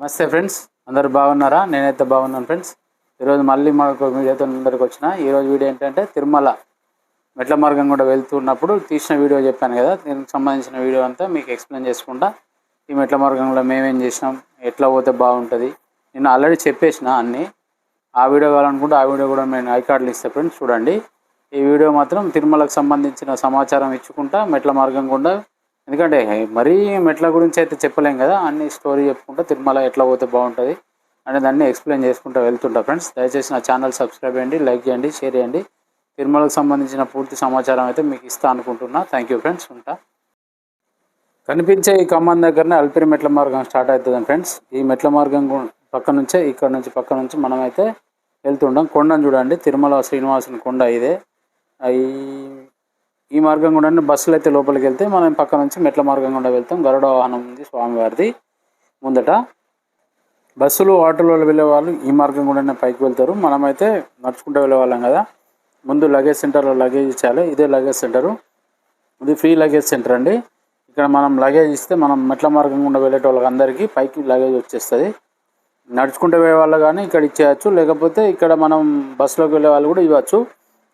నమస్తే ఫ్రెండ్స్ అందరు బాగున్నారా? నేనైతే బాగున్నాను ఫ్రెండ్స్. ఈరోజు మళ్ళీ మాకు వీడియోతో అందరికి వచ్చిన ఈరోజు వీడియో ఏంటంటే తిరుమల మెట్ల మార్గం కూడా వెళ్తున్నప్పుడు తీసిన వీడియో చెప్పాను కదా దీనికి సంబంధించిన వీడియో అంతా మీకు ఎక్స్ప్లెయిన్ చేసుకుంటా. ఈ మెట్ల మార్గంలో మేమేం చేసినాం ఎట్లా పోతే బాగుంటుంది. నేను ఆల్రెడీ చెప్పేసిన అన్నీ. ఆ వీడియో కావాలనుకుంటే ఆ వీడియో కూడా నేను ఐకార్డులు ఇస్తాను ఫ్రెండ్స్ చూడండి. ఈ వీడియో మాత్రం తిరుమలకు సంబంధించిన సమాచారం ఇచ్చుకుంటా మెట్ల మార్గం గుండా ఎందుకంటే మరీ మెట్ల గురించి అయితే చెప్పలేం కదా అన్ని స్టోరీ చెప్పుకుంటా తిరుమల ఎట్లా పోతే బాగుంటుంది అనేది దాన్ని ఎక్స్ప్లెయిన్ చేసుకుంటూ వెళ్తుంటా ఫ్రెండ్స్ దయచేసి నా ఛానల్ సబ్స్క్రైబ్ చేయండి లైక్ చేయండి షేర్ చేయండి. తిరుమలకు సంబంధించిన పూర్తి సమాచారం అయితే మీకు ఇస్తా అనుకుంటున్నా. థ్యాంక్ యూ ఫ్రెండ్స్ ఉంటా. కనిపించే ఈ ఖమ్మం దగ్గరనే అల్పిరి మెట్ల మార్గం స్టార్ట్ అవుతుంది ఫ్రెండ్స్ ఈ మెట్ల మార్గం పక్క నుంచే ఇక్కడ నుంచి పక్క నుంచి మనమైతే వెళ్తుంటాం. కొండను చూడండి తిరుమల శ్రీనివాసుని కొండ ఇదే. ఈ ఈ మార్గం కూడా బస్సులు అయితే లోపలికి వెళ్తే మనం పక్క నుంచి మెట్ల మార్గం గుండా వెళ్తాం. గరుడ వాహనం ఉంది స్వామివారిది ముందట. బస్సులు ఆటోలో వెళ్ళే వాళ్ళు ఈ మార్గం కూడా పైకి వెళ్తారు. మనమైతే నడుచుకుంటూ వెళ్ళేవాళ్ళం కదా. ముందు లగేజ్ సెంటర్లో లగేజ్ ఇచ్చాలి. ఇదే లగేజ్ సెంటరు ఇది ఫ్రీ లగేజ్ సెంటర్ అండి. ఇక్కడ మనం లగేజ్ ఇస్తే మనం మెట్ల మార్గం గుండా వెళ్ళేటోళ్ళకి అందరికీ పైకి లగేజ్ వచ్చేస్తుంది. నడుచుకుంటూ వెళ్ళే వాళ్ళు కానీ ఇక్కడ ఇచ్చేయచ్చు. లేకపోతే ఇక్కడ మనం బస్సులోకి వెళ్ళే వాళ్ళు కూడా ఇవ్వచ్చు.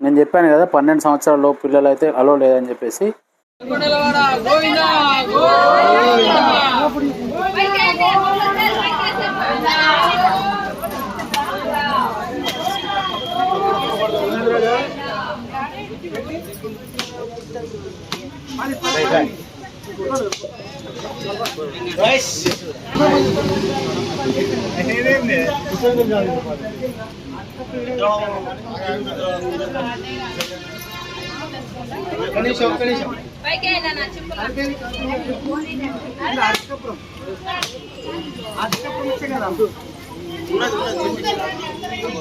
నేను చెప్పాను కదా పన్నెండు సంవత్సరాల పిల్లలు అయితే అలో లేదని చెప్పేసి.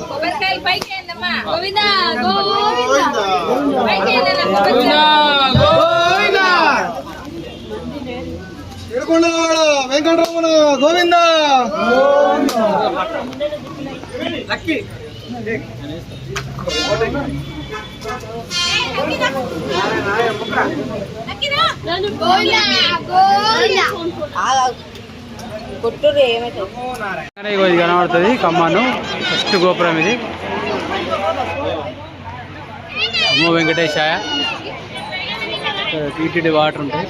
కొబ్బరికాయలు పైకి గోవింద గోవింద. పైకి నా కొబ్బరికాయ ఏడుకొండలవాడ వెంకటరమణ గోవింద. ఇగో ఇది కనబడుతుంది కమ్మాను. ఫస్ట్ గోపురం ఇది. అమ్మో వెంకటేశాయ. టీటీడీ వాటర్ ఉంటాయి.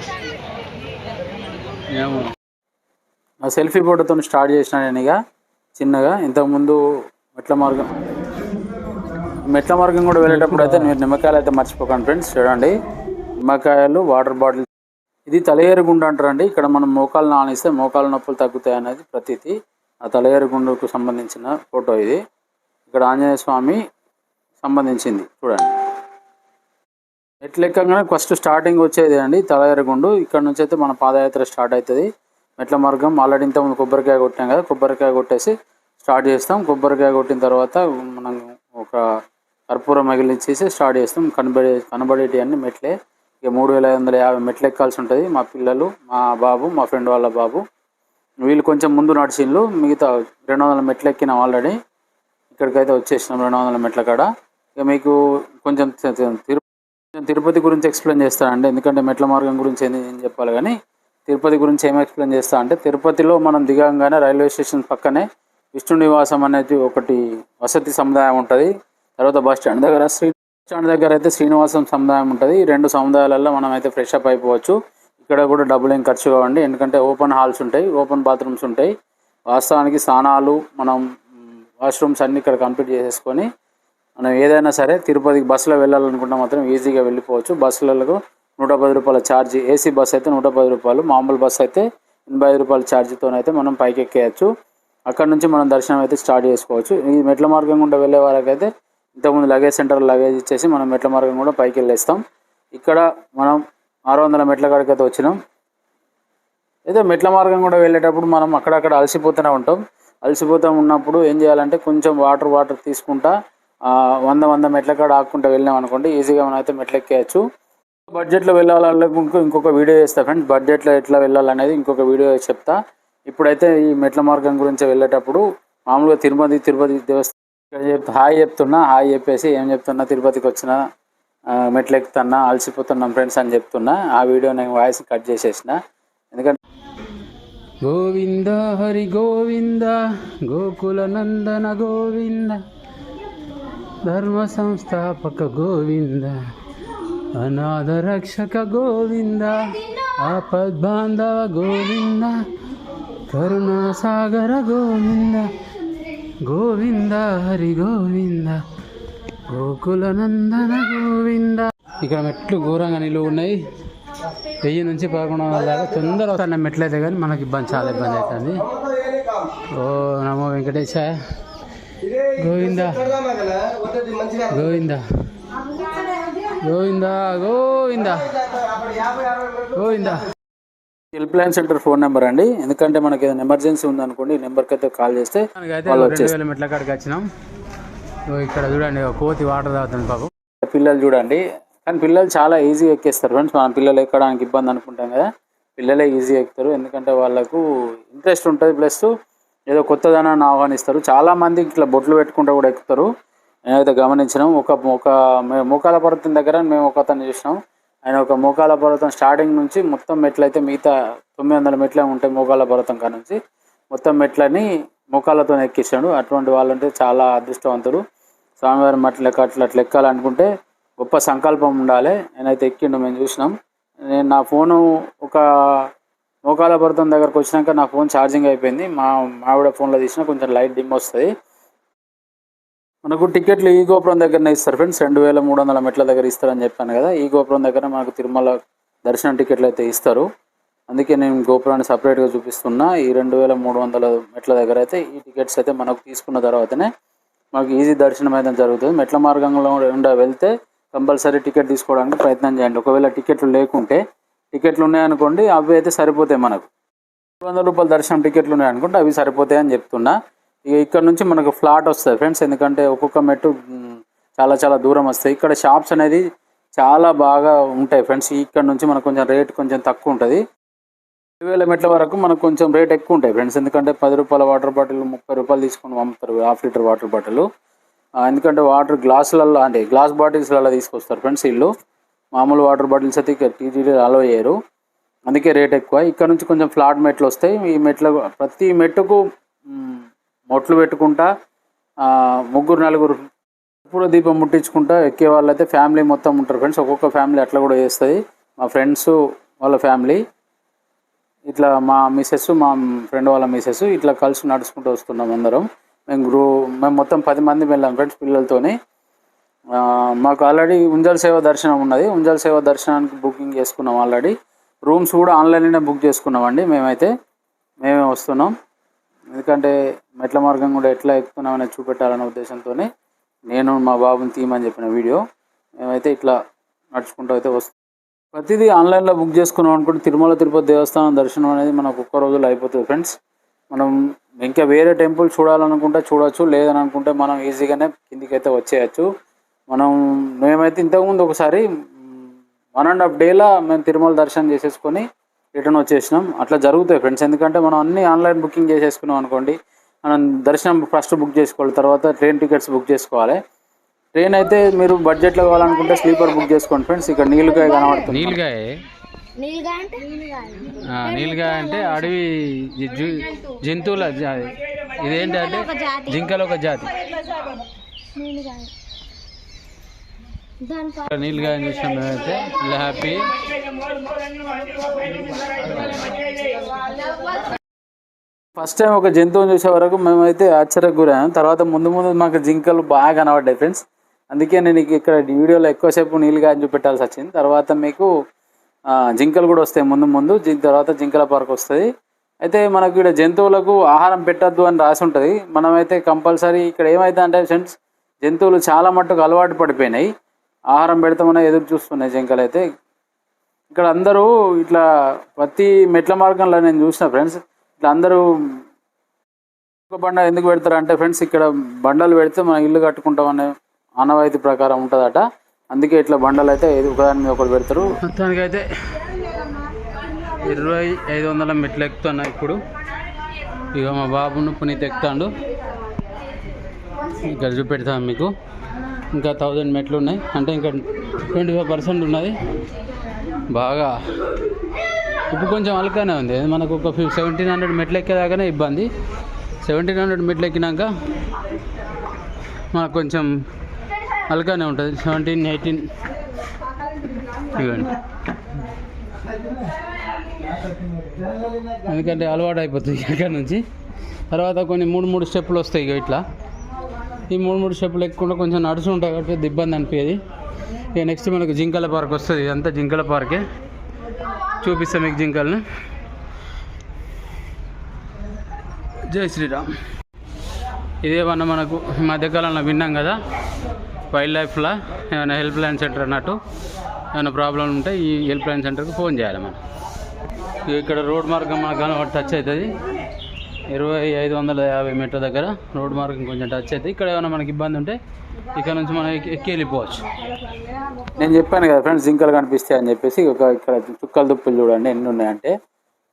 ఏమో. సెల్ఫీ ఫోటోతో స్టార్ట్ చేసిన నేను ఇక. చిన్నగా ఇంతకుముందు మెట్ల మార్గం మెట్ల మార్గం కూడా వెళ్ళేటప్పుడు అయితే మీరు నిమ్మకాయలు అయితే మర్చిపోకండి ఫ్రెండ్స్. చూడండి. నిమ్మకాయలు వాటర్ బాటిల్. ఇది తలయేరుగుండు అంటారండి. ఇక్కడ మనం మోకాలు నానిస్తే మోకాలు నొప్పులు తగ్గుతాయి అనేది ప్రతీతి. ఆ తలయేరుగుండుకు సంబంధించిన ఫోటో ఇది. ఇక్కడ ఆంజనేయ స్వామి సంబంధించింది. చూడండి. ఎట్లెక్కగానే ఫస్ట్ స్టార్టింగ్ వచ్చేది అండి తలయేరుగుండు ఇక్కడ నుంచి అయితే మన పాదయాత్ర స్టార్ట్ అవుతుంది. మెట్ల మార్గం ఆల్రెడీ ఇంతకుముందు కొబ్బరికాయ కొట్టాం కదా. కొబ్బరికాయ కొట్టేసి స్టార్ట్ చేస్తాం. కొబ్బరికాయ కొట్టిన తర్వాత మనం ఒక కర్పూరం మిగిలించేసి స్టార్ట్ చేస్తాం. కనబడే కనబడేటి అన్ని మెట్లే. ఇక మూడు వేల ఐదు వందల యాభై మెట్లు ఎక్కాల్సి ఉంటుంది. మా పిల్లలు మా బాబు మా ఫ్రెండ్ వాళ్ళ బాబు. వీళ్ళు కొంచెం ముందు నడిచిండ్లు మిగతా రెండు వందల మెట్లు ఎక్కినాం ఆల్రెడీ. ఇక్కడికైతే వచ్చేసినాం రెండు వందల మెట్ల కాడ. ఇక మీకు కొంచెం తిరు నేను తిరుపతి గురించి ఎక్స్ప్లెయిన్ చేస్తానండి ఎందుకంటే మెట్ల మార్గం గురించి ఏం ఏం చెప్పాలి కానీ తిరుపతి గురించి ఏం ఎక్స్ప్లెయిన్ చేస్తా అంటే తిరుపతిలో మనం దిగంగానే రైల్వే స్టేషన్ పక్కనే విష్ణు నివాసం అనేది ఒకటి వసతి సముదాయం ఉంటుంది. తర్వాత బస్ స్టాండ్ దగ్గర స్ట్రీట్ స్టాండ్ దగ్గర అయితే శ్రీనివాసం సముదాయం ఉంటుంది. ఈ రెండు సముదాయాలలో మనం అయితే ఫ్రెష్ అప్ అయిపోవచ్చు. ఇక్కడ కూడా డబ్బులు ఏం ఖర్చు కావండి. ఎందుకంటే ఓపెన్ హాల్స్ ఉంటాయి ఓపెన్ బాత్రూమ్స్ ఉంటాయి. వాస్తవానికి స్నానాలు మనం వాష్రూమ్స్ అన్ని ఇక్కడ కంప్లీట్ చేసేసుకొని మనం ఏదైనా సరే తిరుపతికి బస్సులో వెళ్ళాలనుకుంటే మాత్రం ఈజీగా వెళ్ళిపోవచ్చు. బస్సులకు నూట పది రూపాయల ఛార్జ్ ఏసీ బస్ అయితే నూట పది రూపాయలు. మామూలు బస్ అయితే ఎనభై ఐదు రూపాయల ఛార్జ్తో అయితే మనం పైకి ఎక్కేయచ్చు అక్కడ నుంచి మనం దర్శనం అయితే స్టార్ట్ చేసుకోవచ్చు. ఈ మెట్ల మార్గం గుండా వెళ్ళే వాళ్ళకైతే ఇంతకుముందు లగేజ్ సెంటర్ లగేజ్ ఇచ్చేసి మనం మెట్ల మార్గం కూడా పైకి వెళ్ళేస్తాం. ఇక్కడ మనం ఆరు వందల మెట్ల కాడికైతే అయితే వచ్చినాం. ఏదో మెట్ల మార్గం కూడా వెళ్ళేటప్పుడు మనం అక్కడక్కడ అలసిపోతూనే ఉంటాం. అలసిపోతూ ఉన్నప్పుడు ఏం చేయాలంటే కొంచెం వాటర్ వాటర్ తీసుకుంటా వంద వంద మెట్ల కాడ ఆకుంటూ వెళ్ళాం అనుకోండి ఈజీగా మనం అయితే మెట్లు ఎక్కేయచ్చు. బడ్జెట్లో వెళ్ళాలంటే ఇంకొక వీడియో చేస్తా ఫ్రెండ్స్ బడ్జెట్లో ఎట్లా వెళ్ళాలనేది ఇంకొక వీడియో చెప్తా. ఇప్పుడైతే ఈ మెట్ల మార్గం గురించి వెళ్ళేటప్పుడు మామూలుగా తిరుపతి తిరుపతి దేవస్థానం ఇక్కడ హాయ్ చెప్తున్నా హాయ్ చెప్పేసి ఏం చెప్తున్నా తిరుపతికి వచ్చిన ఆ, మెట్లు ఎక్కుతున్నా అలసిపోతున్నాం ఫ్రెండ్స్ అని చెప్తున్నా ఆ వీడియో నేను వాయిస్ కట్ చేసేసిన. ఎందుకంటే గోవింద హరి గోవింద గోకుల నందన గోవింద ధర్మ సంస్థాపక గోవింద అనాథ రక్షక గోవింద ఆపద్బాంధవ గోవింద కరుణాసాగర గోవింద గోవింద హరి గోవింద. గోకుల నందన గోవింద. ఇక్కడ మెట్లు ఘోరంగా నిలువ ఉన్నాయి. వెయ్యి నుంచి పదకొండు వందల దాకా తొందర వస్తాను మెట్లు అయితే కానీ మనకి ఇబ్బంది చాలా ఇబ్బంది అవుతుంది. ఓ నమో Venkatesha. Govinda. Govinda. Govinda Govinda. Govinda. Help line centre phone number అండి. ఎందుకంటే మనకి ఏదైనా ఎమర్జెన్సీ ఉందనుకోండి ఈ నెంబర్కి అయితే కాల్ చేస్తే వాళ్ళు రెండు మెట్ల కాడికి వచ్చినాం. ఇక్కడ చూడండి కోతి వాటర్ తాగుతుంది పాపం పిల్లలు చూడండి. కానీ పిల్లలు చాలా ఈజీగా ఎక్కేస్తారు ఫ్రెండ్స్ మన పిల్లలు ఎక్కడానికి ఇబ్బంది అనుకుంటాం కదా. పిల్లలే ఈజీగా ఎక్కుతారు. ఎందుకంటే వాళ్ళకు ఇంట్రెస్ట్ ఉంటుంది. ప్లస్ ఏదో కొత్తదనాన్ని ఆహ్వానిస్తారు. చాలా మంది ఇట్లా బొట్లు పెట్టుకుంటూ కూడా ఎక్కుతారు. నేనైతే గమనించినాం. ఒక ఒక మోకాల పర్వతం దగ్గర మేము ఒక అతన్ని చూసినాం. ఆయన ఒక మోకాల పర్వతం స్టార్టింగ్ నుంచి మొత్తం మెట్లు అయితే మిగతా తొమ్మిది వందల మెట్లే ఉంటాయి మోకాల పర్వతం కాడ నుంచి మొత్తం మెట్లని మోకాళ్ళతో ఎక్కిస్తాడు అటువంటి వాళ్ళంటే చాలా అదృష్టవంతుడు. స్వామివారి మట్ల అట్లా అట్లా ఎక్కాలనుకుంటే గొప్ప సంకల్పం ఉండాలి. నేనైతే ఎక్కిండు మేము చూసినాం. నేను నా ఫోను ఒక మోకాల పర్వతం దగ్గరకు వచ్చినాక నా ఫోన్ ఛార్జింగ్ అయిపోయింది. మా మావిడ ఫోన్లో తీసినా కొంచెం లైట్ డిమ్ వస్తుంది. మనకు టికెట్లు ఈ గోపురం దగ్గరనే ఇస్తారు ఫ్రెండ్స్. రెండు వేల మూడు వందల మెట్ల దగ్గర ఇస్తారని చెప్పాను కదా. ఈ గోపురం దగ్గర మనకు తిరుమల దర్శనం టికెట్లు అయితే ఇస్తారు. అందుకే నేను గోపురాన్ని సపరేట్గా చూపిస్తున్నా. ఈ రెండు వేల మూడు వందల మెట్ల దగ్గర అయితే ఈ టికెట్స్ అయితే మనకు తీసుకున్న తర్వాతనే మనకు ఈజీ దర్శనం అయితే జరుగుతుంది. మెట్ల మార్గంలో ఉండ వెళ్తే కంపల్సరీ టికెట్ తీసుకోవడానికి ప్రయత్నం చేయండి. ఒకవేళ టికెట్లు లేకుంటే టికెట్లు ఉన్నాయనుకోండి అవి అయితే సరిపోతాయి మనకు. రెండు వందల రూపాయల దర్శనం టికెట్లు ఉన్నాయనుకుంటే అవి సరిపోతాయి అని చెప్తున్నా. ఇక ఇక్కడ నుంచి మనకు ఫ్లాట్ వస్తుంది ఫ్రెండ్స్. ఎందుకంటే ఒక్కొక్క మెట్టు చాలా చాలా దూరం వస్తాయి ఇక్కడ షాప్స్ అనేది చాలా బాగా ఉంటాయి ఫ్రెండ్స్. ఇక్కడ నుంచి మనకు కొంచెం రేట్ కొంచెం తక్కువ ఉంటుంది. రెండు వేల మెట్ల వరకు మనకు కొంచెం రేట్ ఎక్కువ ఉంటాయి ఫ్రెండ్స్. ఎందుకంటే పది రూపాయల వాటర్ బాటిల్ ముప్పై రూపాయలు తీసుకొని పంపుతారు హాఫ్ లీటర్ వాటర్ బాటిల్ ఎందుకంటే వాటర్ గ్లాసులలో అంటే గ్లాస్ బాటిల్స్లలో తీసుకొస్తారు ఫ్రెండ్స్ వీళ్ళు మామూలు వాటర్ బాటిల్స్ అయితే ఇక్కడ టీటీడీ అలో చేయరు. అందుకే రేట్ ఎక్కువ. ఇక్కడ నుంచి కొంచెం ఫ్లాట్ మెట్లు వస్తాయి. ఈ మెట్ల ప్రతి మెట్టుకు మొట్లు పెట్టుకుంటా ముగ్గురు నలుగురు పూల దీపం ముట్టించుకుంటా ఎక్కే వాళ్ళు అయితే ఫ్యామిలీ మొత్తం ఉంటారు ఫ్రెండ్స్. ఒక్కొక్క ఫ్యామిలీ అట్లా కూడా చేస్తుంది. మా ఫ్రెండ్స్ వాళ్ళ ఫ్యామిలీ. ఇట్లా మా మిసెస్ మా ఫ్రెండ్ వాళ్ళ మిసెస్ ఇట్లా కలిసి నడుచుకుంటూ వస్తున్నాం అందరం. మేము గ్రూ మేము మొత్తం పది మంది వెళ్ళాం ఫ్రెండ్స్ పిల్లలతోని. మాకు ఆల్రెడీ ఉంజల్ సేవ దర్శనం ఉన్నది. ఉంజల్ సేవ దర్శనానికి బుకింగ్ చేసుకున్నాం ఆల్రెడీ. రూమ్స్ కూడా ఆన్లైన్లోనే బుక్ చేసుకున్నామండి మేమైతే. మేమే వస్తున్నాం. ఎందుకంటే మెట్ల మార్గం కూడా ఎట్లా ఎక్కుతున్నామని చూపెట్టాలనే ఉద్దేశంతో నేను మా బాబుని తీయమని చెప్పిన వీడియో. మేమైతే ఇట్లా నడుచుకుంటూ అయితే వస్తాం ప్రతిదీ ఆన్లైన్లో బుక్ చేసుకున్నాం అనుకుంటే తిరుమల తిరుపతి దేవస్థానం దర్శనం అనేది మనకు ఒక్క రోజులో అయిపోతుంది ఫ్రెండ్స్. మనం ఇంకా వేరే టెంపుల్ చూడాలనుకుంటే చూడొచ్చు లేదని అనుకుంటే మనం ఈజీగానే కిందికైతే వచ్చేయచ్చు. మనం మేమైతే ఇంతకుముందు ఒకసారి వన్ అండ్ హాఫ్ డేలో మేము తిరుమల దర్శనం చేసేసుకొని రిటర్న్ వచ్చేసినాం. అట్లా జరుగుతాయి ఫ్రెండ్స్. ఎందుకంటే మనం అన్ని ఆన్లైన్ బుకింగ్ చేసేసుకున్నాం అనుకోండి. మనం దర్శనం ఫస్ట్ బుక్ చేసుకోవాలి. తర్వాత ట్రైన్ టికెట్స్ బుక్ చేసుకోవాలి. ట్రైన్ అయితే మీరు బడ్జెట్లో కావాలనుకుంటే స్లీపర్ బుక్ చేసుకోండి ఫ్రెండ్స్. ఇక్కడ నీళ్ళుగా కనబడుతుంది. నీలుగాయ నీళ్ళగా అంటే? అడవి జంతువుల ఇదేంటంటే? జింకల ఒక జాతి. నీళ్ళు గాయం నీలుగాయ మేమైతే ఇలా హ్యాపీ. ఫస్ట్ టైం ఒక జంతువుని చూసే వరకు మేమైతే ఆశ్చర్యకు గురాం తర్వాత ముందు ముందు మాకు జింకలు బాగా కనబడ్డాయి ఫ్రెండ్స్. అందుకే నేను ఇక్కడ వీడియోలో ఎక్కువసేపు నీళ్ళుగా చూపెట్టాల్సి వచ్చింది. తర్వాత మీకు జింకలు కూడా వస్తాయి ముందు ముందు. తర్వాత జింకల పార్క్ వస్తుంది. అయితే మనకు ఇక్కడ జంతువులకు ఆహారం పెట్టద్దు అని రాసి ఉంటుంది. మనమైతే కంపల్సరీ ఇక్కడ ఏమైతే అంటే ఫ్రెండ్స్ జంతువులు చాలా మట్టుకు అలవాటు పడిపోయినాయి. ఆహారం పెడతామని ఎదురు చూస్తున్నాయి జింకలు అయితే ఇక్కడ అందరూ ఇట్లా ప్రతి మెట్ల మార్గంలో నేను చూసిన ఫ్రెండ్స్ ఇట్లా అందరూ ఒక బండ ఎందుకు పెడతారు అంటే ఫ్రెండ్స్ ఇక్కడ బండలు పెడితే మనం ఇల్లు కట్టుకుంటాం అనే ఆనవాయితీ ప్రకారం ఉంటుందట. అందుకే ఇట్లా బండలు అయితే ఏదో ఒకదాని మీద ఒకటి పెడతారు. మొత్తానికైతే ఇరవై ఐదు వందల మెట్లు ఎక్కుతున్నా ఇప్పుడు. ఇక మా బాబును పునీత్ ఎక్కుతాడు. ఇక్కడ చూపెడతాను మీకు. ఇంకా థౌజండ్ మెట్లు ఉన్నాయి. అంటే ఇంకా ట్వంటీ ఫైవ్ పర్సెంట్ ఉన్నది. బాగా ఇప్పుడు కొంచెం అలకానే ఉంది. మనకు ఒక ఫిఫ్ సెవెంటీన్ హండ్రెడ్ మెట్లు ఎక్కేదాకానే ఇబ్బంది. సెవెంటీన్ హండ్రెడ్ మెట్లు ఎక్కినాక మనకు కొంచెం అలకానే ఉంటుంది. Seventeen eighteen. ఇవ్వండి. ఎందుకంటే అలవాటు అయిపోతుంది ఇక్కడ నుంచి. తర్వాత కొన్ని మూడు మూడు స్టెప్పులు వస్తాయి ఇక ఇట్లా. ఈ మూడు మూడు స్టెప్పులు ఎక్కుకుండా కొంచెం నడుచు ఉంటాయి కాబట్టి పెద్ద ఇబ్బంది అనిపించేది. ఇక నెక్స్ట్ మనకు జింకల పార్క్ వస్తుంది. ఇదంతా జింకల పార్కే. చూపిస్తాం మీకు జింకల్ని. జై శ్రీరామ్. ఇదేమన్నా మనకు ఈ మధ్యకాలంలో విన్నాం కదా? వైల్డ్ లైఫ్లో ఏమైనా హెల్ప్ లైన్ సెంటర్ అన్నట్టు ఏమైనా ప్రాబ్లం ఉంటే ఈ హెల్ప్ లైన్ సెంటర్కి ఫోన్ చేయాలి మనం. ఇక్కడ రోడ్ మార్గం మనకు కనబడి టచ్ అవుతుంది. ఇరవై ఐదు వందల యాభై మీటర్ దగ్గర రోడ్ మార్గం కొంచెం టచ్ అయితే. ఇక్కడ ఏమైనా మనకి ఇబ్బంది ఉంటే ఇక్కడ నుంచి మనం ఎక్కి వెళ్ళిపోవచ్చు. నేను చెప్పాను కదా ఫ్రెండ్స్ జింకలు కనిపిస్తాయి అని చెప్పేసి ఒక ఇక్కడ చుక్కల దుప్పులు చూడండి ఎన్ని ఉన్నాయంటే.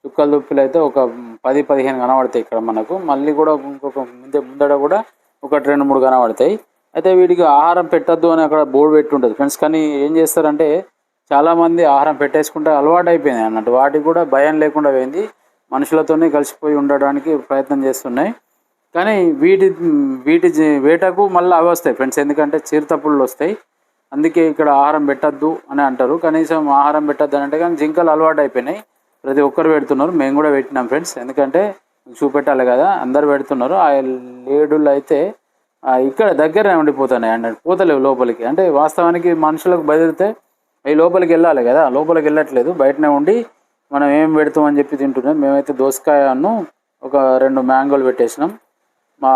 చుక్కల దుప్పులు అయితే ఒక పది పదిహేను కనబడతాయి ఇక్కడ మనకు. మళ్ళీ కూడా ఇంకొక ముందే ముందడ కూడా ఒకటి రెండు మూడు కనబడతాయి. అయితే వీటికి ఆహారం పెట్టద్దు అని అక్కడ బోర్డు పెట్టి ఉంటుంది ఫ్రెండ్స్. కానీ ఏం చేస్తారంటే చాలామంది ఆహారం పెట్టేసుకుంటే అలవాటు అయిపోయింది అన్నట్టు. వాటికి కూడా భయం లేకుండా పోయింది. మనుషులతోనే కలిసిపోయి ఉండడానికి ప్రయత్నం చేస్తున్నాయి. కానీ వీటి వీటి వేటకు మళ్ళీ అవి వస్తాయి ఫ్రెండ్స్. ఎందుకంటే చిరుతపుళ్ళు వస్తాయి. అందుకే ఇక్కడ ఆహారం పెట్టద్దు అని అంటారు. కనీసం ఆహారం పెట్టద్దు అని అంటే కానీ జింకలు అలవాటు అయిపోయినాయి. ప్రతి ఒక్కరు పెడుతున్నారు. మేము కూడా పెట్టినాం ఫ్రెండ్స్. ఎందుకంటే చూపెట్టాలి కదా అందరు పెడుతున్నారు. ఆ లేడులు అయితే ఇక్కడ దగ్గరనే ఉండిపోతున్నాయి. అంటే పోతలేవు లోపలికి. అంటే వాస్తవానికి మనుషులకు బదిలితే అవి లోపలికి వెళ్ళాలి కదా లోపలికి వెళ్ళట్లేదు. బయటనే ఉండి మనం ఏం పెడతామని చెప్పి తింటున్నాం. మేమైతే దోసకాయను ఒక రెండు మ్యాంగోలు పెట్టేసినాం. మా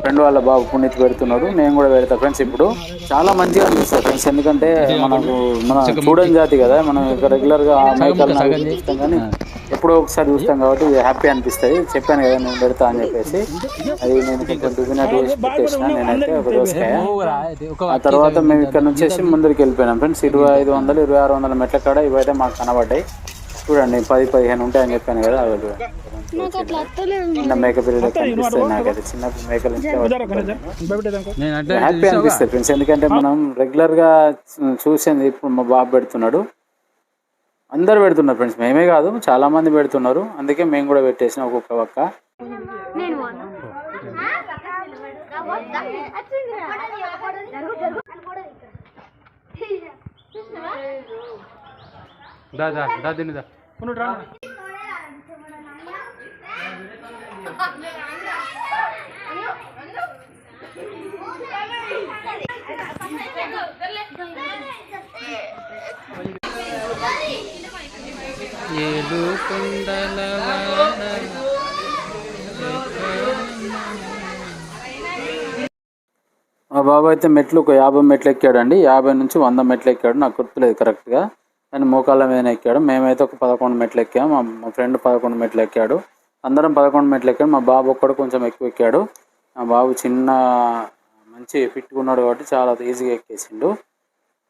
ఫ్రెండ్ వాళ్ళ బాబు పుణ్యత్ పెడుతున్నాడు. నేను కూడా పెడతా ఫ్రెండ్స్ ఇప్పుడు. చాలా మంచిగా అనిపిస్తుంది ఫ్రెండ్స్. ఎందుకంటే మనకు మన చూడని జాతి కదా. మనం ఇక్కడ రెగ్యులర్గా మేకలను చూస్తాం కానీ ఎప్పుడో ఒకసారి చూస్తాం కాబట్టి హ్యాపీ అనిపిస్తుంది. చెప్పాను కదా నేను పెడతా అని చెప్పేసి. అది నేను కొంచెం దువ్వినట్టు చేసి పెట్టేసిన. నేనైతే ఒక దోసకాయ. ఆ తర్వాత మేము ఇక్కడ నుంచి ముందరికి వెళ్ళిపోయినాం. ఫ్రెండ్స్ ఇరవై ఐదు వందలు ఇరవై ఆరు వందల మెట్ల కాడ ఇవైతే మాకు కనబడ్డాయి. చూడండి పది పదిహేను ఉంటాయని చెప్పాను కదా అవి చూడండి. చిన్న మేక పిల్లలు కనిపిస్తాయి నాకైతే. చిన్న మేకలు హ్యాపీ అనిపిస్తుంది ఫ్రెండ్స్. ఎందుకంటే మనం రెగ్యులర్గా చూసేది ఇప్పుడు మా బాబు పెడుతున్నాడు. అందరు పెడుతున్నారు ఫ్రెండ్స్. మేమే కాదు చాలా మంది పెడుతున్నారు. అందుకే మేము కూడా పెట్టేసిన ఒక్కొక్క పక్క దా దా దా తిని దా. ఏడు కొండల మా బాబు అయితే మెట్లు ఒక యాభై మెట్లు ఎక్కాడండి. యాభై నుంచి వంద మెట్లు ఎక్కాడు. నాకు గుర్తులేదు కరెక్ట్గా కానీ మోకాళ్ళ మీద ఎక్కాడు. మేమైతే ఒక పదకొండు మెట్లు ఎక్కాం. మా మా ఫ్రెండ్ పదకొండు మెట్లు ఎక్కాడు. అందరం పదకొండు మెట్లు ఎక్కాడు మా బాబు ఒక్కడు కొంచెం ఎక్కువ ఎక్కాడు. మా బాబు చిన్న మంచి ఫిట్గా ఉన్నాడు కాబట్టి చాలా ఈజీగా ఎక్కేసిండు.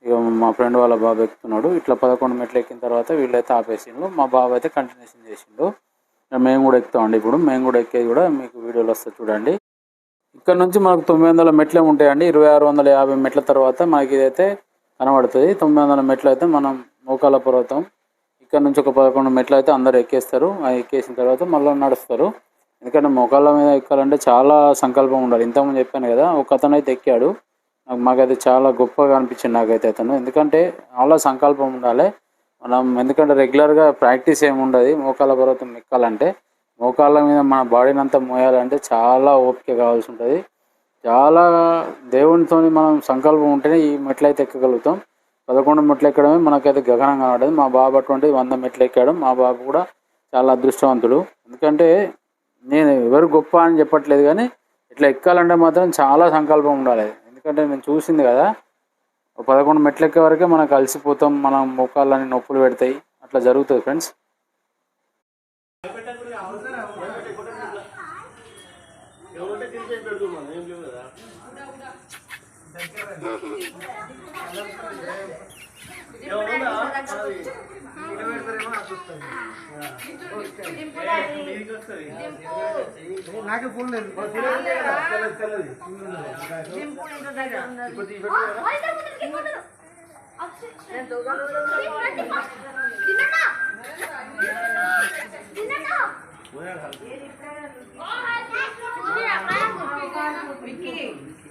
ఇక మా ఫ్రెండ్ వాళ్ళ బాబు ఎక్కుతున్నాడు. ఇట్లా పదకొండు మెట్లు ఎక్కిన తర్వాత వీళ్ళైతే ఆపేసిండు మా బాబు అయితే కంటిన్యూషన్ చేసిండు. ఇక మేము కూడా ఎక్కుతామండి ఇప్పుడు. మేము కూడా ఎక్కేది కూడా మీకు వీడియోలో వస్తుంది చూడండి. ఇక్కడ నుంచి మనకు తొమ్మిది వందల మెట్లే ఉంటాయండి. ఇరవై ఆరు వందల యాభై మెట్ల తర్వాత మనకి ఇదైతే కనబడుతుంది. తొమ్మిది వందల మెట్లు అయితే మనం మోకాల పర్వతం. ఇక్కడ నుంచి ఒక పదకొండు మెట్లు అయితే అందరు ఎక్కేస్తారు. ఆ ఎక్కేసిన తర్వాత మళ్ళీ నడుస్తారు. ఎందుకంటే మోకాళ్ళ మీద ఎక్కాలంటే చాలా సంకల్పం ఉండాలి. ఇంతకుముందు చెప్పాను కదా ఒక అతను అయితే ఎక్కాడు. నాకు మాకైతే చాలా గొప్పగా అనిపించింది నాకైతే అతను. ఎందుకంటే చాలా సంకల్పం ఉండాలి. మనం ఎందుకంటే రెగ్యులర్గా ప్రాక్టీస్ ఏమి ఉండదు. మోకాళ్ళ పర్వతం ఎక్కాలంటే మోకాళ్ళ మీద మన బాడీని అంతా మోయాలంటే చాలా ఓపిక కావాల్సి ఉంటుంది. చాలా దేవునితో మనం సంకల్పం ఉంటేనే ఈ మెట్లు అయితే ఎక్కగలుగుతాం. పదకొండు మెట్లు ఎక్కడమే మనకైతే గగనం ఉండేది మా బాబు అటువంటి వంద మెట్లు ఎక్కాడు. మా బాబు కూడా చాలా అదృష్టవంతుడు. ఎందుకంటే నేను ఎవరు గొప్ప అని చెప్పట్లేదు కానీ ఇట్లా ఎక్కాలంటే మాత్రం చాలా సంకల్పం ఉండాలి. ఎందుకంటే నేను చూసింది కదా ఒక పదకొండు మెట్లు ఎక్కే వరకే మనం కలిసిపోతాం మనం మోకాళ్ళని నొప్పులు పెడతాయి. అట్లా జరుగుతుంది ఫ్రెండ్స్. నాకే ఫోన్ లేదు.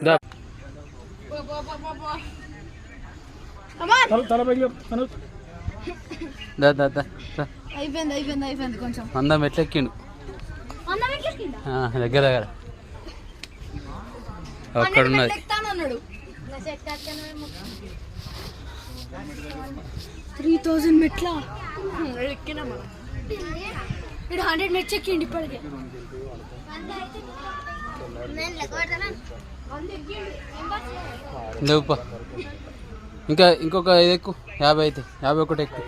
దా దా దా దా దా. అయిపోయింది అయిపోయింది అయిపోయింది కొంచెం. అందం ఎట్లెక్కిండు? దగ్గర దగ్గర. అక్కడ ఉన్నది త్రీ థౌజండ్ మెట్ల? ఎక్కినా ఇక్కడ హండ్రెడ్ మెట్స్ ఎక్కిండి ఇప్పటికే. లేవుపా ఇంకా ఇంకొక ఐదు ఎక్కువ యాభై అయితే. యాభై ఒకటి ఎక్కువ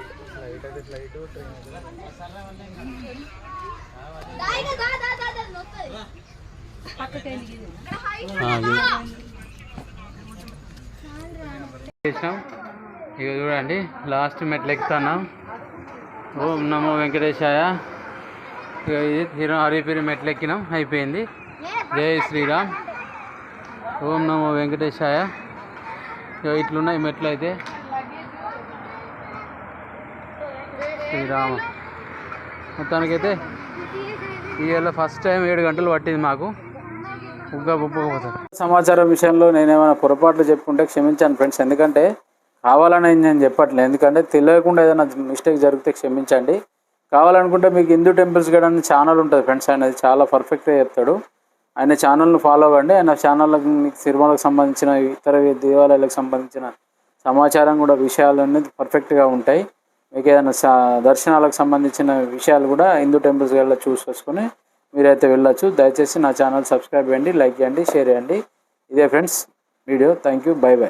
చేసినాం. ఇక చూడండి లాస్ట్ మెట్లు ఎక్కుతున్నాం. ఓం నమో వెంకటేశాయ. ఇక ఇది హరిపిరి మెట్లు ఎక్కినాం. అయిపోయింది. జై శ్రీరామ్. ఓం నమో వెంకటేశాయ. ఇట్లున్నాయి మెట్లు అయితే. శ్రీరామ. మొత్తానికైతే ఇవాళ ఫస్ట్ టైం ఏడు గంటలు పట్టింది మాకు. ఉగ్గా బుబ్బపోతుంది సమాచారం విషయంలో నేనేమైనా పొరపాట్లు చెప్పుకుంటే క్షమించాను ఫ్రెండ్స్. ఎందుకంటే కావాలని నేను చెప్పట్లేదు. ఎందుకంటే తెలియకుండా ఏదైనా మిస్టేక్ జరిగితే క్షమించండి. కావాలనుకుంటే మీకు హిందూ టెంపుల్స్ కూడా ఛానల్ ఉంటుంది ఫ్రెండ్స్. ఆయన చాలా పర్ఫెక్ట్గా చెప్తాడు. ఆయన ఛానల్ను ఫాలో అవ్వండి. ఆయన ఛానళ్ళకి మీకు సంబంధించిన ఇతర దేవాలయాలకు సంబంధించిన సమాచారం కూడా విషయాలు అనేది పర్ఫెక్ట్గా ఉంటాయి. మీకు ఏదైనా స- దర్శనాలకు సంబంధించిన విషయాలు కూడా హిందూ టెంపుల్స్ వెళ్ళి చూసుకొని మీరైతే వెళ్ళొచ్చు. దయచేసి నా ఛానల్ సబ్స్క్రైబ్ చేయండి లైక్ చేయండి షేర్ చేయండి. ఇదే friends video. Thank you bye bye.